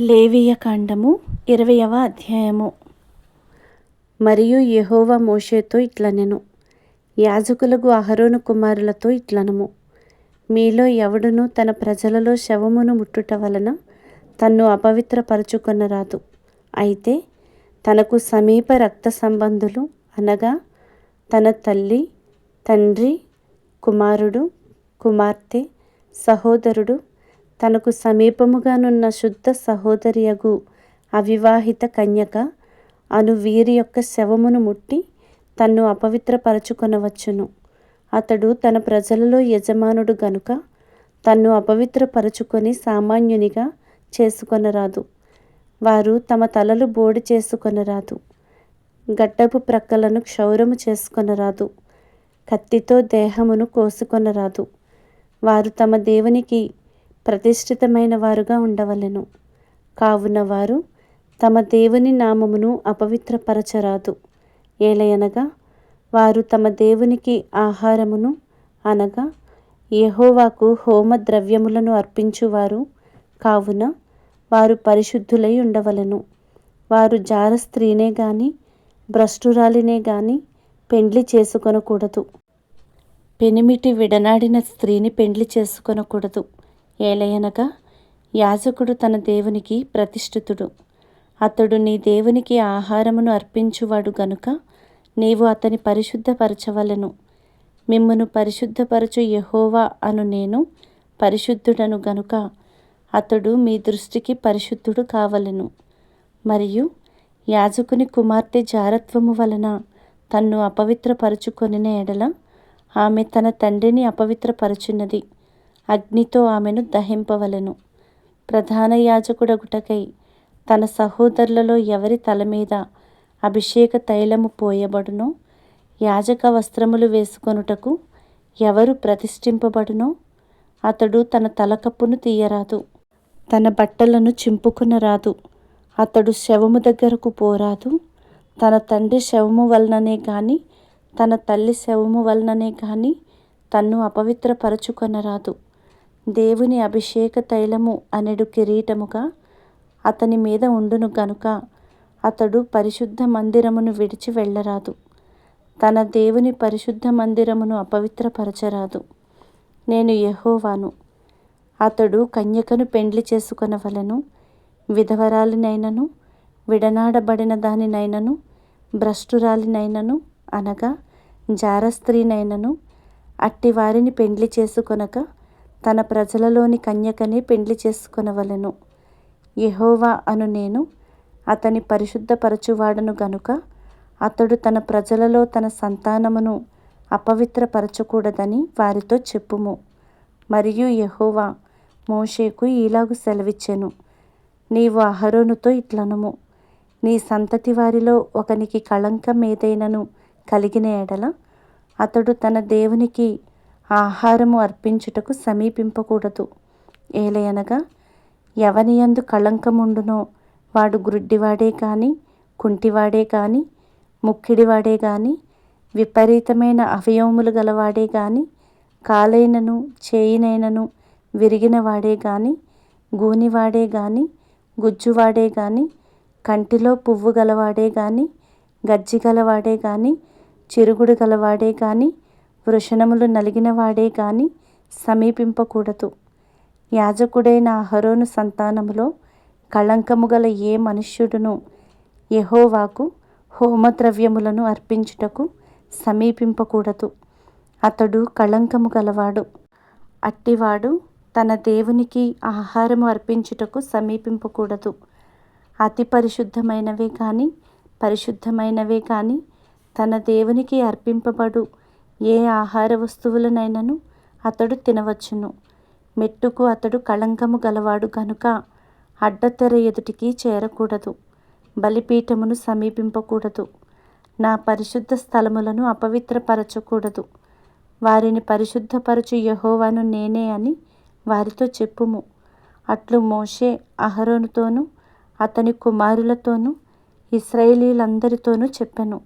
లేవియ కాండము ఇరవయవ అధ్యాయము. మరియు యహోవ మోషేతో ఇట్లనెను. యాజకులకు అహరోను కుమారులతో ఇట్లనము మీలో ఎవడును తన ప్రజలలో శవమును ముట్టుట వలన తన్ను అపవిత్రపరచుకొనరాదు. అయితే తనకు సమీప రక్త సంబంధులు అనగా తన తల్లి తండ్రి కుమారుడు కుమార్తె సహోదరుడు తనకు సమీపముగానున్న శుద్ధ సహోదరియగు అవివాహిత కన్యక అను వీరి యొక్క శవమును ముట్టి తన్ను అపవిత్రపరచుకొనవచ్చును. అతడు తన ప్రజలలో యజమానుడు గనుక తన్ను అపవిత్రపరచుకొని సామాన్యునిగా చేసుకొనరాదు. వారు తమ తలలు బోడి చేసుకొనరాదు. గడ్డపు ప్రక్కలను క్షౌరము చేసుకొనరాదు. కత్తితో దేహమును కోసుకొనరాదు. వారు తమ దేవునికి ప్రతిష్ఠితమైన వారుగా ఉండవలెను. కావున వారు తమ దేవుని నామమును అపవిత్రపరచరాదు. ఏలయనగా వారు తమ దేవునికి ఆహారమును అనగా యహోవాకు హోమ ద్రవ్యములను అర్పించువారు. కావున వారు పరిశుద్ధులై ఉండవలెను. వారు జార స్త్రీనే గాని భ్రష్టురాలినే గాని పెండ్లి చేసుకొనకూడదు. పెనిమిటి విడనాడిన స్త్రీని పెండ్లి చేసుకొనకూడదు. ఏలయనగా యాజకుడు తన దేవునికి ప్రతిష్ఠితుడు. అతడు నీ దేవునికి ఆహారమును అర్పించువాడు గనుక నీవు అతని పరిశుద్ధపరచవలెను. మిమ్మను పరిశుద్ధపరచు యహోవా అను నేను పరిశుద్ధుడను గనుక అతడు మీ దృష్టికి పరిశుద్ధుడు కావలెను. మరియు యాజకుని కుమార్తె జారత్వము వలన తన్ను అపవిత్రపరచుకొనిన ఎడల ఆమె తన తండ్రిని అపవిత్రపరచున్నది. అగ్నితో ఆమెను దహింపవలెను. ప్రధాన యాజకుడగుటకై తన సహోదరులలో ఎవరి తల మీద అభిషేక తైలము పోయబడునో యాజక వస్త్రములు వేసుకొనుటకు ఎవరు ప్రతిష్ఠింపబడునో అతడు తన తలకప్పును తీయరాదు. తన బట్టలను చింపుకునరాదు అతడు శవము దగ్గరకు పోరాదు. తన తండ్రి శవము వలననే కానీ తన తల్లి శవము వలననే కానీ తన్ను అపవిత్రపరచుకొనరాదు. దేవుని అభిషేక తైలము అనెడు కిరీటముగా అతని మీద ఉండును గనుక అతడు పరిశుద్ధ మందిరమును విడిచి వెళ్ళరాదు. తన దేవుని పరిశుద్ధ మందిరమును అపవిత్రపరచరాదు. నేను యహోవాను. అతడు కన్యకను పెండ్లి చేసుకొనవలెను విధవరాలినైనను విడనాడబడిన దానినైనను భ్రష్టురాలినైనను అనగా జారస్త్రీనైనను అట్టి వారిని పెండ్లి చేసుకొనక తన ప్రజలలోని కన్యకని పెండ్లి చేసుకొనవలెను. యెహోవా అను నేను అతని పరిశుద్ధపరచువాడను గనుక అతడు తన ప్రజలలో తన సంతానమును అపవిత్రపరచకూడదని వారితో చెప్పుము. మరియు యెహోవా మోషేకు ఈలాగు సెలవిచ్చెను. నీవు అహరోనుతో ఇట్లనుము. నీ సంతతి వారిలో ఒకనికి కళంకం ఏదైనను కలిగిన ఎడల అతడు తన దేవునికి ఆహారము అర్పించుటకు సమీపింపకూడదు. ఏలయనగా ఎవనియందు కళంకముండునో వాడు గ్రుడ్డివాడే కాని కుంటివాడే కాని ముక్కిడివాడే గాని విపరీతమైన అవయవములు గలవాడే గాని కాలైనను చేయినైనను విరిగినవాడే గాని గూనివాడే గాని గుజ్జువాడే గాని కంటిలో పువ్వు గలవాడే గాని గజ్జి గలవాడే గాని చిరుగుడు గలవాడే గాని వృషణములు నలిగిన వాడే గాని సమీపింపకూడదు. యాజకుడైన అహరోను సంతానములో కళంకము గల ఏ మనుష్యుడును యహోవాకు హోమద్రవ్యములను అర్పించుటకు సమీపింపకూడదు. అతడు కళంకము గలవాడు. అట్టివాడు తన దేవునికి ఆహారము అర్పించుటకు సమీపింపకూడదు. అతి పరిశుద్ధమైనవే కానీ పరిశుద్ధమైనవే కానీ తన దేవునికి అర్పింపబడు ఏ ఆహార వస్తువులనైనను అతడు తినవచ్చును. మెట్టుకు అతడు కళంకము గలవాడు గనుక అడ్డతెర ఎదుటికి చేరకూడదు. బలిపీఠమును సమీపింపకూడదు. నా పరిశుద్ధ స్థలములను అపవిత్రపరచకూడదు. వారిని పరిశుద్ధపరచు యహోవాను నేనే అని వారితో చెప్పుము. అట్లు మోషే అహరోనుతోనూ అతని కుమారులతోనూ ఇస్రాయేలీలందరితోనూ చెప్పెను.